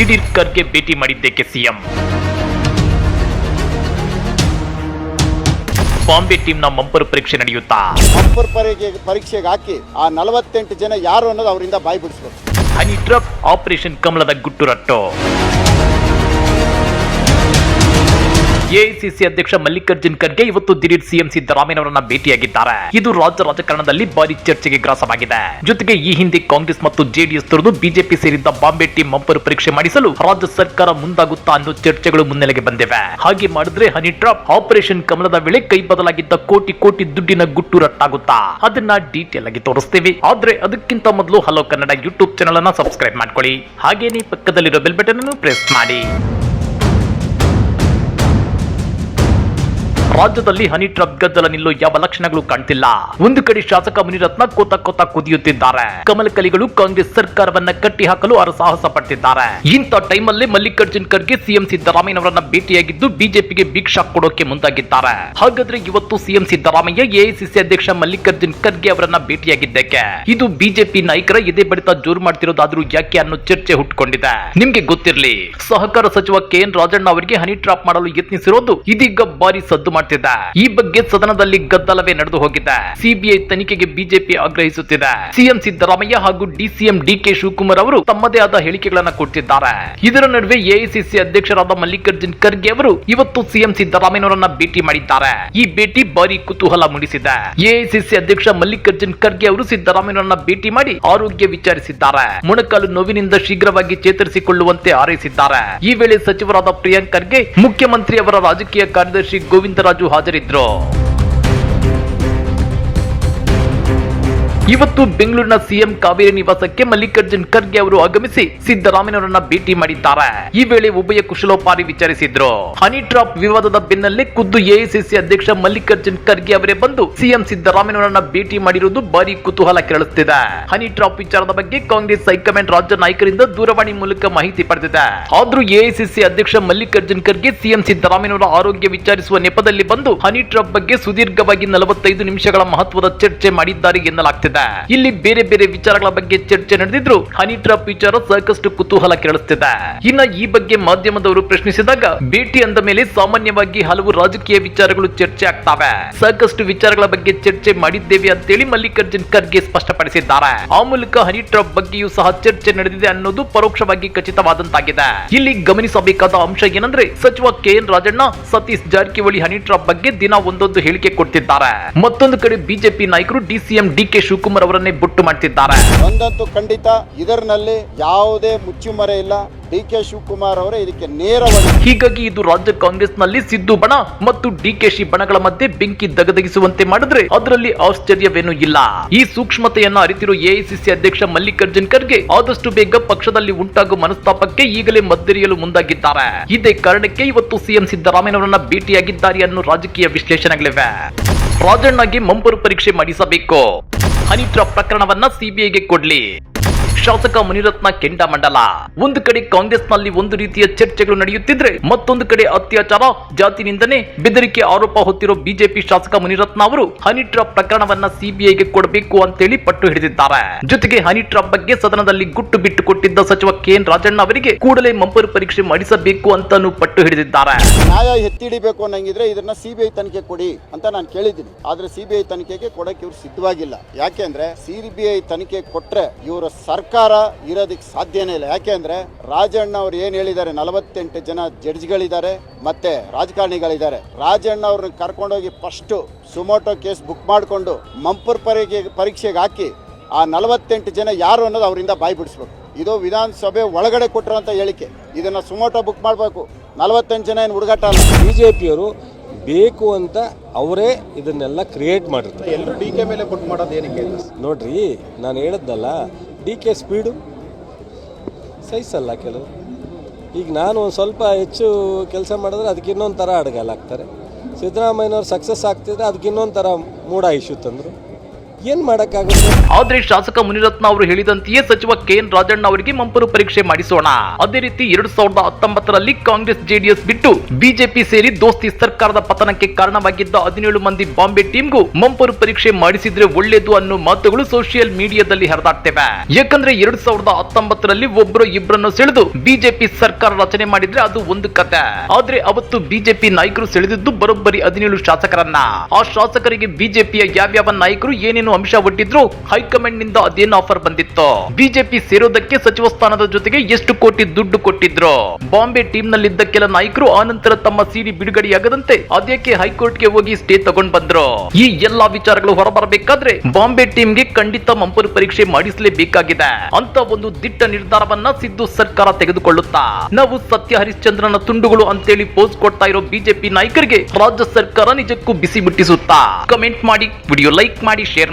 ದಿಢೀರ್ ಖರ್ಗೆ ಭೇಟಿ ಮಾಡಿದ್ದೇಕೆ ಸಿಎಂ. ಬಾಂಬೆ ಟೀಮ್ನ ಮಂಪರ್ ಪರೀಕ್ಷೆ ನಡೆಯುತ್ತಾ? ಮಂಪರ್ ಪರೀಕ್ಷೆ ಪರೀಕ್ಷೆಗೆ ಹಾಕಿ ಆ ನಲವತ್ತೆಂಟು ಜನ ಯಾರು ಅನ್ನೋದು ಅವರಿಂದ ಬಾಯಿ ಬಿಡಿಸ್ಬೇಕು. ಹನಿ ಡ್ರಪ್ ಆಪರೇಷನ್ ಕಮಲದ ಗುಟ್ಟು ರಟ್ಟು. ಎಐಸಿಸಿ ಅಧ್ಯಕ್ಷ ಮಲ್ಲಿಕಾರ್ಜುನ್ ಖರ್ಗೆ ಇವತ್ತು ದಿಢೀರ್ ಸಿಎಂ ಸಿದ್ದರಾಮಯ್ಯನವರನ್ನ ಭೇಟಿಯಾಗಿದ್ದಾರೆ. ಇದು ರಾಜ್ಯ ರಾಜಕಾರಣದಲ್ಲಿ ಭಾರಿ ಚರ್ಚೆಗೆ ಗ್ರಾಸವಾಗಿದೆ. ಜೊತೆಗೆ ಈ ಹಿಂದೆ ಕಾಂಗ್ರೆಸ್ ಮತ್ತು ಜೆಡಿಎಸ್ ತೊರೆದು ಬಿಜೆಪಿ ಸೇರಿದ್ದ ಬಾಂಬೆ ಟೀಮ್ ಮಂಪರು ಪರೀಕ್ಷೆ ಮಾಡಿಸಲು ರಾಜ್ಯ ಸರ್ಕಾರ ಮುಂದಾಗುತ್ತಾ ಅನ್ನೋ ಚರ್ಚೆಗಳು ಮುನ್ನೆಲೆಗೆ ಬಂದಿವೆ. ಹಾಗೆ ಮಾಡಿದ್ರೆ ಹನಿ ಡ್ರಾಪ್ ಆಪರೇಷನ್ ಕಮಲದ ವೇಳೆ ಕೈ ಬದಲಾಗಿದ್ದ ಕೋಟಿ ಕೋಟಿ ದುಡ್ಡಿನ ಗುಟ್ಟು ರಟ್ಟಾಗುತ್ತಾ? ಅದನ್ನ ಡೀಟೇಲ್ ಆಗಿ ತೋರಿಸ್ತೀವಿ. ಆದ್ರೆ ಅದಕ್ಕಿಂತ ಮೊದಲು ಹಲೋ ಕನ್ನಡ ಯೂಟ್ಯೂಬ್ ಚಾನಲ್ ಅನ್ನ ಸಬ್ಸ್ಕ್ರೈಬ್ ಮಾಡ್ಕೊಳ್ಳಿ. ಹಾಗೇನೇ ಪಕ್ಕದಲ್ಲಿರೋ ಬೆಲ್ ಬಟನ್ ಅನ್ನು ಪ್ರೆಸ್ ಮಾಡಿ. ರಾಜ್ಯದಲ್ಲಿ ಹನಿ ಟ್ರಕ್ ಗದ್ದಲ ನಿಲ್ಲೋ ಯಾವ ಲಕ್ಷಣಗಳು ಕಾಣ್ತಿಲ್ಲ? ಒಂದು ಕಡೆ ಶಾಸಕ ಮುನಿರತ್ನ ಕೋತ ಕೋತ ಕುದಿಯುತ್ತಿದ್ದಾರೆ. ಕಮಲ ಕಲಿಗಳು ಕಾಂಗ್ರೆಸ್ ಸರ್ಕಾರವನ್ನ ಕಟ್ಟಿ ಹಾಕಲು ಸಾಹಸ ಪಡ್ತಿದ್ದಾರೆ ಇಂಥ ಟೈಮಲ್ಲಿ ಮಲ್ಲಿಕಾರ್ಜುನ್ ಖರ್ಗೆ ಸಿಎಂ ಸಿದ್ದರಾಮಯ್ಯನವರನ್ನ ಭೇಟಿಯಾಗಿದ್ದು ಬಿಜೆಪಿಗೆ ಭಿಕ್ಷಾ ಕೊಡೋಕೆ ಮುಂದಾಗಿದ್ದಾರೆ. ಹಾಗಾದ್ರೆ ಇವತ್ತು ಸಿಎಂ ಸಿದ್ದರಾಮಯ್ಯ ಎಐಸಿಸಿ ಅಧ್ಯಕ್ಷ ಮಲ್ಲಿಕಾರ್ಜುನ್ ಖರ್ಗೆ ಅವರನ್ನ ಭೇಟಿಯಾಗಿದ್ದಕ್ಕೆ? ಇದು ಬಿಜೆಪಿ ನಾಯಕರ ಎದೆ ಬಡಿತ ಜೋರು ಮಾಡ್ತಿರೋದಾದ್ರೂ ಯಾಕೆ ಅನ್ನೋ ಚರ್ಚೆ ಹುಟ್ಕೊಂಡಿದೆ. ನಿಮ್ಗೆ ಗೊತ್ತಿರಲಿ, ಸಹಕಾರ ಸಚಿವ ಕೆ ಎನ್ ರಾಜಣ್ಣ ಅವರಿಗೆ ಹನಿ ಟ್ರಾಪ್ ಮಾಡಲು ಯತ್ನಿಸಿರೋದು ಇದೀಗ ಬಾರಿ ಸದ್ದು ಮಾಡ್ತಿದೆ ಈ ಬಗ್ಗೆ ಸದನದಲ್ಲಿ ಗದ್ದಲವೇ ನಡೆದು ಹೋಗಿದ್ದ ಸಿಬಿಐ ತನಿಖೆಗೆ ಬಿಜೆಪಿ ಆಗ್ರಹಿಸುತ್ತಿದೆ. ಸಿಎಂ ಸಿದ್ದರಾಮಯ್ಯ ಹಾಗೂ ಡಿಸಿಎಂ ಡಿಕೆ ಶಿವಕುಮಾರ್ ಅವರು ತಮ್ಮದೇ ಆದ ಹೇಳಿಕೆಗಳನ್ನ ಕೊಟ್ಟಿದ್ದಾರೆ ಇದರ ನಡುವೆ ಎಐಸಿಸಿ ಅಧ್ಯಕ್ಷರಾದ ಮಲ್ಲಿಕಾರ್ಜುನ್ ಖರ್ಗೆ ಅವರು ಇವತ್ತು ಸಿಎಂ ಸಿದ್ದರಾಮಯ್ಯನವರನ್ನ ಭೇಟಿ ಮಾಡಿದ್ದಾರೆ. ಈ ಭೇಟಿ ಭಾರಿ ಕುತೂಹಲ ಮೂಡಿಸಿದೆ. ಎಐಸಿಸಿ ಅಧ್ಯಕ್ಷ ಮಲ್ಲಿಕಾರ್ಜುನ್ ಖರ್ಗೆ ಅವರು ಸಿದ್ದರಾಮಯ್ಯನವರನ್ನ ಭೇಟಿ ಮಾಡಿ ಆರೋಗ್ಯ ವಿಚಾರಿಸಿದ್ದಾರೆ. ಮೊಣಕಾಲು ನೋವಿನಿಂದ ಶೀಘ್ರವಾಗಿ ಚೇತರಿಸಿಕೊಳ್ಳುವಂತೆ ಹಾರೈಸಿದ್ದಾರೆ. ಈ ವೇಳೆ ಸಚಿವರಾದ ಪ್ರಿಯಾಂಕ್ ಖರ್ಗೆ, ಮುಖ್ಯಮಂತ್ರಿ ಅವರ ರಾಜಕೀಯ ಕಾರ್ಯದರ್ಶಿ ಗೋವಿಂದರಾಜು কাজু হাজারিদ্র ಇವತ್ತು ಬೆಂಗಳೂರಿನ ಸಿಎಂ ಕಾವೇರಿ ನಿವಾಸಕ್ಕೆ ಮಲ್ಲಿಕಾರ್ಜುನ್ ಖರ್ಗೆ ಅವರು ಆಗಮಿಸಿ ಸಿದ್ದರಾಮಯ್ಯನವರನ್ನ ಭೇಟಿ ಮಾಡಿದ್ದಾರೆ. ಈ ವೇಳೆ ಉಭಯ ಕುಶಲೋಪಾರಿ ವಿಚಾರಿಸಿದ್ರು. ಹನಿ ಟ್ರಾಪ್ ವಿವಾದದ ಬೆನ್ನಲ್ಲೇ ಖುದ್ದು ಎಐಸಿಸಿ ಅಧ್ಯಕ್ಷ ಮಲ್ಲಿಕಾರ್ಜುನ್ ಖರ್ಗೆ ಅವರೇ ಬಂದು ಸಿಎಂ ಸಿದ್ದರಾಮಯ್ಯನವರನ್ನ ಭೇಟಿ ಮಾಡಿರುವುದು ಭಾರಿ ಕುತೂಹಲ ಕೆರಳಿಸುತ್ತಿದೆ ಹನಿ ಟ್ರಾಪ್ ವಿಚಾರದ ಬಗ್ಗೆ ಕಾಂಗ್ರೆಸ್ ಹೈಕಮಾಂಡ್ ರಾಜ್ಯ ನಾಯಕರಿಂದ ದೂರವಾಣಿ ಮೂಲಕ ಮಾಹಿತಿ ಪಡೆದಿದೆ. ಆದ್ರೂ ಎಐಸಿಸಿ ಅಧ್ಯಕ್ಷ ಮಲ್ಲಿಕಾರ್ಜುನ್ ಖರ್ಗೆ ಸಿಎಂ ಸಿದ್ದರಾಮಯ್ಯನವರ ಆರೋಗ್ಯ ವಿಚಾರಿಸುವ ನೆಪದಲ್ಲಿ ಬಂದು ಹನಿ ಟ್ರಾಪ್ ಬಗ್ಗೆ ಸುದೀರ್ಘವಾಗಿ ನಲವತ್ತೈದು ನಿಮಿಷಗಳ ಮಹತ್ವದ ಚರ್ಚೆ ಮಾಡಿದ್ದಾರೆ ಎನ್ನಲಾಗ್ತಿದೆ. ಇಲ್ಲಿ. ಬೇರೆ ಬೇರೆ ವಿಚಾರಗಳ ಬಗ್ಗೆ ಚರ್ಚೆ ನಡೆದಿದ್ರು ಹನಿ ಟ್ರಾಪ್ ವಿಚಾರ ಸಾಕಷ್ಟು ಕುತೂಹಲ ಕೆರಳಿಸ್ತಿದೆ. ಇನ್ನ ಈ ಬಗ್ಗೆ ಮಾಧ್ಯಮದವರು ಪ್ರಶ್ನಿಸಿದಾಗ ಭೇಟಿ ಅಂದ ಮೇಲೆ ಸಾಮಾನ್ಯವಾಗಿ ಹಲವು ರಾಜಕೀಯ ವಿಚಾರಗಳು ಚರ್ಚೆ ಆಗ್ತವೆ. ಸಾಕಷ್ಟು ವಿಚಾರಗಳ ಬಗ್ಗೆ ಚರ್ಚೆ ಮಾಡಿದ್ದೇವೆ ಅಂತೇಳಿ ಮಲ್ಲಿಕಾರ್ಜುನ್ ಖರ್ಗೆ ಸ್ಪಷ್ಟಪಡಿಸಿದ್ದಾರೆ. ಆ ಮೂಲಕ ಹನಿ ಟ್ರಾಪ್ ಬಗ್ಗೆಯೂ ಸಹ ಚರ್ಚೆ ನಡೆದಿದೆ ಅನ್ನೋದು ಪರೋಕ್ಷವಾಗಿ ಖಚಿತವಾದಂತಾಗಿದೆ. ಇಲ್ಲಿ ಗಮನಿಸಬೇಕಾದ ಅಂಶ ಏನಂದ್ರೆ ಸಚಿವ K N Rajanna, Satish Jarkiholi honey trap ಬಗ್ಗೆ ದಿನ ಒಂದೊಂದು ಹೇಳಿಕೆ ಕೊಡ್ತಿದ್ದಾರೆ. ಮತ್ತೊಂದು ಕಡೆ ಬಿಜೆಪಿ ನಾಯಕರು ಡಿಸಿಎಂ ಡಿಕೆ ಶಿವಕುಮಾರ್ ಅವರನ್ನೇ ಬುಟ್ಟು ಮಾಡ್ತಿದ್ದಾರೆ. ಒಂದಂತೂ ಖಂಡಿತ ಇದರಲ್ಲಿ ಯಾವುದೇ ಮುಚ್ಚುಮರೆ ಇಲ್ಲ. ಡಿ ಕೆ ಶಿವಕುಮಾರ್ ಅವರೇ ಇದಕ್ಕೆ ನೇರವಾಗಿ ಹೀಗಾಗಿ ಇದು ರಾಜ್ಯ ಕಾಂಗ್ರೆಸ್ನಲ್ಲಿ ಸಿದ್ದು ಬಣ ಮತ್ತು ಡಿಕೆಶಿ ಬಣಗಳ ಮಧ್ಯೆ ಬೆಂಕಿ ದಗದಗಿಸುವಂತೆ ಮಾಡಿದ್ರೆ ಅದರಲ್ಲಿ ಆಶ್ಚರ್ಯವೇನೂ ಇಲ್ಲ. ಈ ಸೂಕ್ಷ್ಮತೆಯನ್ನ ಅರಿತಿರುವ ಎಐಸಿಸಿ ಅಧ್ಯಕ್ಷ ಮಲ್ಲಿಕಾರ್ಜುನ್ ಖರ್ಗೆ ಆದಷ್ಟು ಬೇಗ ಪಕ್ಷದಲ್ಲಿ ಉಂಟಾಗುವ ಮನಸ್ತಾಪಕ್ಕೆ ಈಗಲೇ ಮದ್ದರಿಯಲು ಮುಂದಾಗಿದ್ದಾರೆ. ಇದೇ ಕಾರಣಕ್ಕೆ ಇವತ್ತು ಸಿಎಂ ಸಿದ್ದರಾಮಯ್ಯನವರನ್ನ ಭೇಟಿಯಾಗಿದ್ದಾರೆ ಅನ್ನೋ ರಾಜಕೀಯ ವಿಶ್ಲೇಷಣೆಗಳಿವೆ. ರಾಜಣ್ಣಗೆ ಮಂಪರು ಪರೀಕ್ಷೆ ಮಾಡಿಸಬೇಕು. ಹನಿ ಪ್ರಕರಣವನ್ನ ಸಿಬಿಐಗೆ ಕೊಡ್ಲಿ. ಶಾಸಕ ಮುನಿರತ್ನ ಕೆಂಡಾಮಂಡಲ ಒಂದು ಕಡೆ ಕಾಂಗ್ರೆಸ್ನಲ್ಲಿ ಒಂದು ರೀತಿಯ ಚರ್ಚೆಗಳು ನಡೆಯುತ್ತಿದ್ರೆ ಮತ್ತೊಂದು ಕಡೆ ಅತ್ಯಾಚಾರ ಜಾತಿ ನಿಂದನೆ ಬೆದರಿಕೆ ಆರೋಪ ಹೊತ್ತಿರೋ ಬಿಜೆಪಿ ಶಾಸಕ ಮುನಿರತ್ನ ಅವರು ಹನಿ ಟ್ರಾಪ್ ಪ್ರಕರಣವನ್ನ ಸಿಬಿಐಗೆ ಕೊಡಬೇಕು ಅಂತೇಳಿ ಪಟ್ಟು ಹಿಡಿದಿದ್ದಾರೆ. ಜೊತೆಗೆ ಹನಿ ಟ್ರಾಪ್ ಬಗ್ಗೆ ಸದನದಲ್ಲಿ ಗುಟ್ಟು ಬಿಟ್ಟು ಕೊಟ್ಟಿದ್ದ ಸಚಿವ ಕೆ ಎನ್ ರಾಜಣ್ಣ ಅವರಿಗೆ ಕೂಡಲೇ ಮಂಪರು ಪರೀಕ್ಷೆ ಮಾಡಿಸಬೇಕು ಅಂತಾನು ಪಟ್ಟು ಹಿಡಿದಿದ್ದಾರೆ. ನ್ಯಾಯ ಎತ್ತಿಡಿಬೇಕು ಅನ್ನಂಗಿದ್ರೆ ಇದನ್ನ ಸಿಬಿಐ ತನಿಖೆ ಕೊಡಿ ಅಂತ ನಾನು ಕೇಳಿದ್ದೀನಿ. ಆದ್ರೆ ಸಿಬಿಐ ತನಿಖೆಗೆ ಕೊಡಕ್ಕೆ ಇವರು ಸಿದ್ಧವಾಗಿಲ್ಲ. ಯಾಕೆಂದ್ರೆ ಸಿಬಿಐ ತನಿಖೆ ಕೊಟ್ರೆ ಇವರ ಸರ್ಕಾರ ಇರೋದಕ್ಕೆ ಸಾಧ್ಯನೇ ಇಲ್ಲ. ಯಾಕೆಂದ್ರೆ ರಾಜಣ್ಣ ಅವ್ರು ಏನು ಹೇಳಿದ್ದಾರೆ? ನಲವತ್ತೆಂಟು ಜನ ಜಡ್ಜ್ಗಳಿದ್ದಾರೆ ಮತ್ತೆ ರಾಜಕಾರಣಿಗಳಿದ್ದಾರೆ. ರಾಜಣ್ಣ ಅವ್ರನ್ನ ಕರ್ಕೊಂಡೋಗಿ ಫಸ್ಟ್ ಸುಮೋಟೋ ಕೇಸ್ ಬುಕ್ ಮಾಡಿಕೊಂಡು ಮಂಪುರ್ ಪರೀಕ್ಷೆ ಪರೀಕ್ಷೆಗೆ ಹಾಕಿ ಆ ನಲವತ್ತೆಂಟು ಜನ ಯಾರು ಅನ್ನೋದು ಅವರಿಂದ ಬಾಯಿ ಬಿಡಿಸ್ಬೇಕು. ಇದು ವಿಧಾನಸಭೆ ಒಳಗಡೆ ಕೊಟ್ಟಿರೋಂಥ ಹೇಳಿಕೆ. ಇದನ್ನ ಸುಮೋಟೋ ಬುಕ್ ಮಾಡಬೇಕು. ನಲವತ್ತೆಂಟು ಜನ ಏನು ಹುಡುಗಾಟ ಅಲ್ಲ. ಬಿ ಜೆ ಪಿಯವರು ಬೇಕು ಅಂತ ಅವರೇ ಇದನ್ನೆಲ್ಲ ಕ್ರಿಯೇಟ್ ಮಾಡಿರ್ತಾರೆ. ಎಲ್ಲರೂ ಡಿ ಕೆ ಮೇಲೆ ಕೊಟ್ಟು ಮಾಡೋದು ಏನಕ್ಕೆ ನೋಡ್ರಿ ನಾನು ಹೇಳಿದ್ನಲ್ಲ ಡಿ ಕೆ ಸ್ಪೀಡು ಸಹಿಸಲ್ಲ ಕೆಲವು ಈಗ ನಾನು ಒಂದು ಸ್ವಲ್ಪ ಹೆಚ್ಚು ಕೆಲಸ ಮಾಡಿದ್ರೆ ಅದಕ್ಕೆ ಇನ್ನೊಂದು ಥರ ಅಡುಗೆಲ್ಲ ಹಾಕ್ತಾರೆ ಸಿದ್ದರಾಮಯ್ಯನವ್ರು ಸಕ್ಸಸ್ ಆಗ್ತಿದ್ರೆ ಅದಕ್ಕೆ ಇನ್ನೊಂದು ಥರ ಮೂಡ ಇಶ್ಯೂ ತಂದರು. ಏನು ಮಾಡಕ್ಕಾಗುತ್ತೆ? ಆದ್ರೆ ಶಾಸಕ ಮುನಿರತ್ನ ಅವರು ಹೇಳಿದಂತೆಯೇ ಸಚಿವ ಕೆ ಎನ್ ರಾಜಣ್ಣ ಅವರಿಗೆ ಮಂಪರು ಪರೀಕ್ಷೆ ಮಾಡಿಸೋಣ. ಅದೇ ರೀತಿ ಎರಡ್ ಸಾವಿರದ ಹತ್ತೊಂಬತ್ತರಲ್ಲಿ ಕಾಂಗ್ರೆಸ್ ಜೆಡಿಎಸ್ ಬಿಟ್ಟು ಬಿಜೆಪಿ ಸೇರಿ ದೋಸ್ತಿ ಸರ್ಕಾರದ ಪತನಕ್ಕೆ ಕಾರಣವಾಗಿದ್ದ ಹದಿನೇಳು ಮಂದಿ ಬಾಂಬೆ ಟೀಮ್ಗೂ ಮಂಪರು ಪರೀಕ್ಷೆ ಮಾಡಿಸಿದ್ರೆ ಒಳ್ಳೇದು ಅನ್ನೋ ಮಾತುಗಳು ಸೋಷಿಯಲ್ ಮೀಡಿಯಾದಲ್ಲಿ ಹರಿದಾಡ್ತೇವೆ. ಯಾಕಂದ್ರೆ ಎರಡ್ ಸಾವಿರದ ಹತ್ತೊಂಬತ್ತರಲ್ಲಿ ಒಬ್ಬರು ಇಬ್ಬರನ್ನು ಸೆಳೆದು ಬಿಜೆಪಿ ಸರ್ಕಾರ ರಚನೆ ಮಾಡಿದ್ರೆ ಅದು ಒಂದು ಕತೆ. ಆದ್ರೆ ಅವತ್ತು ಬಿಜೆಪಿ ನಾಯಕರು ಸೆಳೆದಿದ್ದು ಬರೋಬ್ಬರಿ ಹದಿನೇಳು ಶಾಸಕರನ್ನ. ಆ ಶಾಸಕರಿಗೆ ಬಿಜೆಪಿಯ ಯಾವ್ಯಾವ ನಾಯಕರು ಏನೇನು ಅಂಶ ಒಟ್ಟಿದ್ರು ಹೈಕಮಾಂಡ್ನಿಂದ ಅದೇನು ಆಫರ್ ಬಂದಿತ್ತು? ಬಿಜೆಪಿ ಸೇರೋದಕ್ಕೆ ಸಚಿವ ಸ್ಥಾನದ ಜೊತೆಗೆ ಎಷ್ಟು ಕೋಟಿ ದುಡ್ಡು ಕೊಟ್ಟಿದ್ರು? ಬಾಂಬೆ ಟೀಮ್ ನಲ್ಲಿದ್ದ ಕೆಲ ನಾಯಕರು ಆನಂತರ ತಮ್ಮ ಸಿಡಿ ಬಿಡುಗಡೆಯಾಗದಂತೆ ಹೈಕೋರ್ಟ್ಗೆ ಹೋಗಿ ಸ್ಟೇ ತಗೊಂಡ್ ಬಂದ್ರು? ಈ ಎಲ್ಲಾ ವಿಚಾರಗಳು ಹೊರಬರಬೇಕಾದ್ರೆ ಬಾಂಬೆ ಟೀಮ್ಗೆ ಖಂಡಿತ ಮಂಪರು ಪರೀಕ್ಷೆ ಮಾಡಿಸಲೇಬೇಕಾಗಿದೆ. ಅಂತ ಒಂದು ದಿಟ್ಟ ನಿರ್ಧಾರವನ್ನ ಸಿದ್ದು ಸರ್ಕಾರ ತೆಗೆದುಕೊಳ್ಳುತ್ತಾ? ನಾವು ಸತ್ಯ ಹರಿಶ್ಚಂದ್ರನ ತುಂಡುಗಳು ಅಂತೇಳಿ ಪೋಸ್ಟ್ ಕೊಡ್ತಾ ಇರೋ ಬಿಜೆಪಿ ನಾಯಕರಿಗೆ ರಾಜ್ಯ ಸರ್ಕಾರ ನಿಜಕ್ಕೂ ಬಿಸಿ ಮುಟ್ಟಿಸುತ್ತಾ? ಕಮೆಂಟ್ ಮಾಡಿ ವಿಡಿಯೋ ಲೈಕ್ ಮಾಡಿ ಶೇರ್